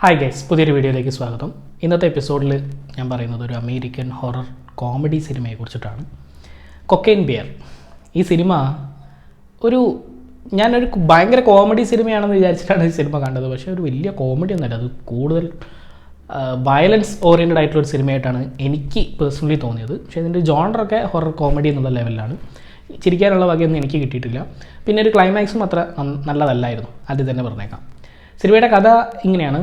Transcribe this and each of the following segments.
Hi guys പുതിയൊരു വീഡിയോയിലേക്ക് സ്വാഗതം. ഇന്നത്തെ എപ്പിസോഡിൽ ഞാൻ പറയുന്നത് ഒരു അമേരിക്കൻ ഹൊറർ കോമഡി സിനിമയെ കുറിച്ചിട്ടാണ്. കൊക്കൈൻ ബിയർ ഈ സിനിമ ഒരു ഞാനൊരു ഭയങ്കര കോമഡി സിനിമയാണെന്ന് വിചാരിച്ചിട്ടാണ് ഈ സിനിമ കണ്ടത്. പക്ഷേ ഒരു വലിയ കോമഡി ഒന്നല്ല അത് കൂടുതൽ വയലൻസ് ഓറിയന്റഡ് ആയിട്ടുള്ള ഒരു സിനിമയായിട്ടാണ് എനിക്ക് പേഴ്സണലി തോന്നിയത്. പക്ഷേ ഇതിന്റെ ജോണറൊക്കെ ഹൊറർ കോമഡി എന്നുള്ള ലെവലിലാണ് ചിരിക്കാനുള്ള വകയൊന്നും എനിക്ക് കിട്ടിയിട്ടില്ല. പിന്നെ ഒരു ക്ലൈമാക്സും അത്ര നല്ലതല്ലായിരുന്നു. ആദ്യം തന്നെ പറഞ്ഞേക്കാം. സിനിമയുടെ കഥ ഇങ്ങനെയാണ്.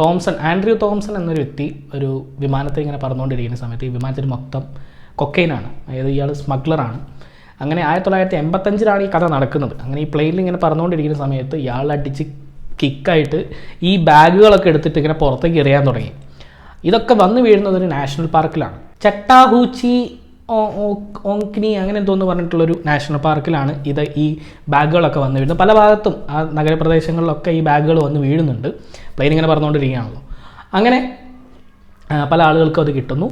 തോംസൺ ആൻഡ്രൂ തോംസൺ എന്നൊരു വ്യക്തി ഒരു വിമാനത്തിൽ ഇങ്ങനെ പറന്നുകൊണ്ടിരിക്കുന്ന സമയത്ത് ഈ വിമാനത്തിൽ മൊത്തം കൊക്കൈനാണ് അതായത് ഇയാൾ സ്മഗ്ലറാണ്. അങ്ങനെ ആയിരത്തി തൊള്ളായിരത്തി എൺപത്തഞ്ചിലാണ് ഈ കഥ നടക്കുന്നത്. അങ്ങനെ ഈ പ്ലെയിനിൽ ഇങ്ങനെ പറന്നുകൊണ്ടിരിക്കുന്ന സമയത്ത് ഇയാൾ അടിച്ച് കിക്കായിട്ട് ഈ ബാഗുകളൊക്കെ എടുത്തിട്ട് ഇങ്ങനെ പുറത്തേക്ക് എറിയാൻ തുടങ്ങി. ഇതൊക്കെ വന്നു വീഴുന്നത് ഒരു നാഷണൽ പാർക്കിലാണ്. ചട്ടാഹൂച്ചി ഓങ്ക്നി അങ്ങനെ എന്തോന്ന് പറഞ്ഞിട്ടുള്ളൊരു നാഷണൽ പാർക്കിലാണ്. ഇത് ഈ ബാഗുകളൊക്കെ വന്ന് വീഴുന്നത്. പല ഭാഗത്തും ആ നഗരപ്രദേശങ്ങളിലൊക്കെ ഈ ബാഗുകൾ വന്ന് വീഴുന്നുണ്ട്. പ്ലെയിൻ ഇങ്ങനെ പറഞ്ഞുകൊണ്ടിരിക്കുകയാണല്ലോ അങ്ങനെ പല ആളുകൾക്കും അത് കിട്ടുന്നു.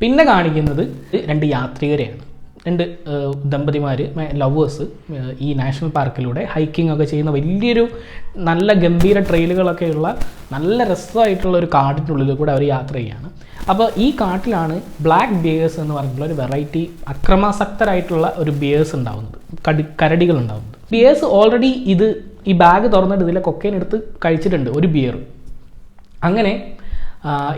പിന്നെ കാണിക്കുന്നത് രണ്ട് യാത്രികരെയാണ്. രണ്ട് ദമ്പതിമാർ ലവേഴ്സ് ഈ നാഷണൽ പാർക്കിലൂടെ ഹൈക്കിംഗ് ഒക്കെ ചെയ്യുന്ന വലിയൊരു നല്ല ഗംഭീര ട്രെയിലുകളൊക്കെയുള്ള നല്ല രസമായിട്ടുള്ള ഒരു കാടിന്റെ ഉള്ളിൽ കൂടെ അവർ യാത്ര ചെയ്യുകയാണ് അപ്പോൾ ഈ കാട്ടിലാണ് ബ്ലാക്ക് ബിയേഴ്സ് എന്ന് പറഞ്ഞിട്ടുള്ള ഒരു വെറൈറ്റി അക്രമാസക്തരായിട്ടുള്ള ഒരു ബിയേഴ്സ് ഉണ്ടാവുന്നത്. കടി കരടികൾ ഉണ്ടാവുന്നത്. ബിയേഴ്സ് ഓൾറെഡി ഇത് ഈ ബാഗ് തുറന്നിട്ട് ഇതിലെ കൊക്കൈൻ എടുത്ത് കഴിച്ചിട്ടുണ്ട് ഒരു ബിയർ അങ്ങനെ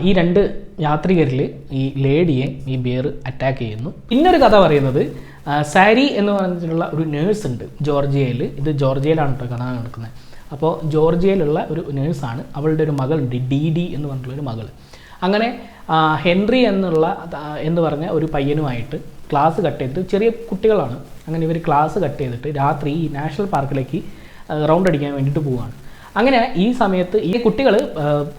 ഈ രണ്ട് യാത്രികരിൽ ഈ ലേഡിയെ ഈ ബിയർ അറ്റാക്ക് ചെയ്യുന്നു. പിന്നൊരു കഥ പറയുന്നത് സാരി എന്ന് പറഞ്ഞിട്ടുള്ള ഒരു നേഴ്സ് ഉണ്ട് ജോർജിയയിൽ ഇത് ജോർജിയയിലാണ് കേട്ടോ കഥ നടക്കുന്നത്. അപ്പോൾ ജോർജിയയിലുള്ള ഒരു നേഴ്സാണ് അവളുടെ ഒരു മകളുണ്ട് ഡി ഡി എന്ന് പറഞ്ഞിട്ടുള്ള ഒരു മകൾ. അങ്ങനെ ഹെൻറി എന്നുള്ള എന്ന് പറഞ്ഞ ഒരു പയ്യനുമായിട്ട് ക്ലാസ് കട്ട് ചെയ്തിട്ട് ചെറിയ കുട്ടികളാണ്. അങ്ങനെ ഇവർ ക്ലാസ് കട്ട് ചെയ്തിട്ട് രാത്രി ഈ നാഷണൽ പാർക്കിലേക്ക് റൗണ്ട് അടിക്കാൻ വേണ്ടിയിട്ട് പോവുകയാണ് അങ്ങനെ ഈ സമയത്ത് ഈ കുട്ടികൾ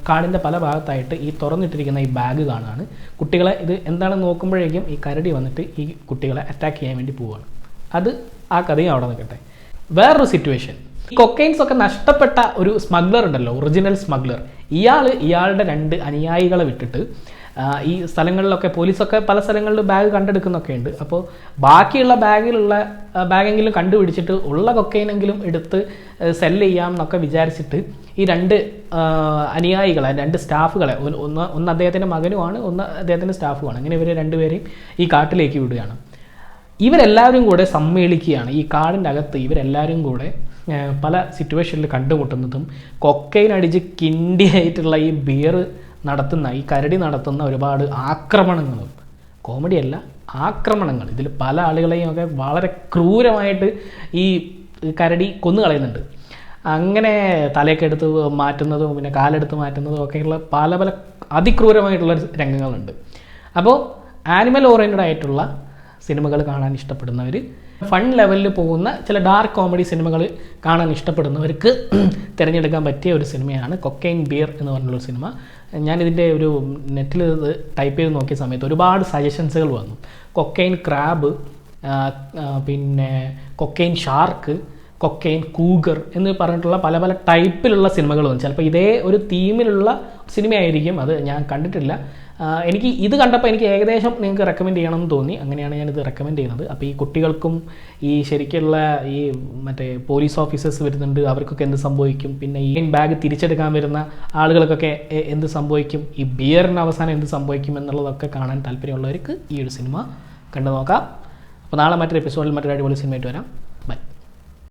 കാടിന്റെ പല ഭാഗത്തായിട്ട് ഈ തുറന്നിട്ടിരിക്കുന്ന ഈ ബാഗ് കാണുകയാണ് കുട്ടികളെ ഇത് എന്താണെന്ന് നോക്കുമ്പോഴേക്കും ഈ കരടി വന്നിട്ട് ഈ കുട്ടികളെ അറ്റാക്ക് ചെയ്യാൻ വേണ്ടി പോവുകയാണ് അത് ആ കഥയും അവിടെ നിൽക്കട്ടെ. വേറൊരു സിറ്റുവേഷൻ ഈ കൊക്കൈൻസ് ഒക്കെ നഷ്ടപ്പെട്ട ഒരു സ്മഗ്ലർ ഉണ്ടല്ലോ ഒറിജിനൽ സ്മഗ്ലർ ഇയാൾ ഇയാളുടെ രണ്ട് അനുയായികളെ വിട്ടിട്ട് ഈ സ്ഥലങ്ങളിലൊക്കെ പോലീസൊക്കെ പല സ്ഥലങ്ങളിലും ബാഗ് കണ്ടെടുക്കുന്നൊക്കെ ഉണ്ട് അപ്പോൾ ബാക്കിയുള്ള ബാഗിലുള്ള ബാഗെങ്കിലും കണ്ടുപിടിച്ചിട്ട് ഉള്ള കൊക്കൈനെങ്കിലും എടുത്ത് സെൽ ചെയ്യാം എന്നൊക്കെ വിചാരിച്ചിട്ട് ഈ രണ്ട് അനുയായികളെ രണ്ട് സ്റ്റാഫുകളെ ഒന്ന് ഒന്ന് ഒന്ന് അദ്ദേഹത്തിന്റെ മകനുമാണ് ഒന്ന് അദ്ദേഹത്തിന്റെ സ്റ്റാഫുമാണ്. അങ്ങനെ ഇവർ രണ്ടുപേരെയും ഈ കാട്ടിലേക്ക് വിടുകയാണ്. ഇവരെല്ലാവരും കൂടെ സമ്മേളിക്കുകയാണ്. ഈ കാടിന്റെ അകത്ത് ഇവരെല്ലാവരും കൂടെ പല സിറ്റുവേഷനിൽ കണ്ടുമുട്ടുന്നതും കൊക്കൈനടിച്ച് കിണ്ടിയായിട്ടുള്ള ഈ ബിയർ നടത്തുന്ന ഈ കരടി നടത്തുന്ന ഒരുപാട് ആക്രമണങ്ങളും കോമഡിയല്ല ആക്രമണങ്ങൾ. ഇതിൽ പല ആളുകളെയും ഒക്കെ വളരെ ക്രൂരമായിട്ട് ഈ കരടി കൊന്നു കളയുന്നുണ്ട്. അങ്ങനെ തലയൊക്കെ എടുത്ത് മാറ്റുന്നതും പിന്നെ കാലെടുത്ത് മാറ്റുന്നതും ഒക്കെയുള്ള പല പല അതിക്രൂരമായിട്ടുള്ള രംഗങ്ങളുണ്ട്. അപ്പോൾ ആനിമൽ ഓറിയന്റഡ് ആയിട്ടുള്ള സിനിമകൾ കാണാൻ ഇഷ്ടപ്പെടുന്നവർ ഫൺ ലെവലിൽ പോകുന്ന ചില ഡാർക്ക് കോമഡി സിനിമകൾ കാണാൻ ഇഷ്ടപ്പെടുന്നവർക്ക് തിരഞ്ഞെടുക്കാൻ പറ്റിയ ഒരു സിനിമയാണ് കൊക്കൈൻ ബിയർ എന്ന് പറഞ്ഞുള്ള സിനിമ ഞാനിതിന്റെ ഒരു നെറ്റിൽ ഇത് ടൈപ്പ് ചെയ്ത് നോക്കിയ സമയത്ത് ഒരുപാട് സജഷൻസുകൾ വന്നു. കൊക്കൈൻ ക്രാബ് പിന്നെ കൊക്കൈൻ ഷാർക്ക് കൊക്കൈൻ കൂഗർ എന്ന് പറഞ്ഞിട്ടുള്ള പല പല ടൈപ്പിലുള്ള സിനിമകൾ വന്നു. ചിലപ്പോൾ ഇതേ ഒരു തീമിലുള്ള സിനിമയായിരിക്കും. അത് ഞാൻ കണ്ടിട്ടില്ല. എനിക്ക് ഇത് കണ്ടപ്പോൾ എനിക്ക് ഏകദേശം നിങ്ങൾക്ക് റെക്കമെൻഡ് ചെയ്യണമെന്ന് തോന്നി. അങ്ങനെയാണ് ഞാനിത് റെക്കമെൻഡ് ചെയ്യുന്നത്. അപ്പോൾ ഈ കുട്ടികൾക്കും ഈ ശരിക്കുള്ള ഈ മറ്റേ പോലീസ് ഓഫീസേഴ്സ് വരുന്നുണ്ട്. അവർക്കൊക്കെ എന്ത് സംഭവിക്കും? പിന്നെ ഈ ബാഗ് തിരിച്ചെടുക്കാൻ വരുന്ന ആളുകൾക്കൊക്കെ എന്ത് സംഭവിക്കും? ഈ ബിയറിന് അവസാനം എന്ത് സംഭവിക്കും എന്നുള്ളതൊക്കെ കാണാൻ താല്പര്യമുള്ളവർക്ക് ഈ ഒരു സിനിമ കണ്ടു നോക്കാം. അപ്പോൾ നാളെ മറ്റൊരു എപ്പിസോഡിൽ മറ്റൊരു അടിപൊളി സിനിമയായിട്ട് വരാം.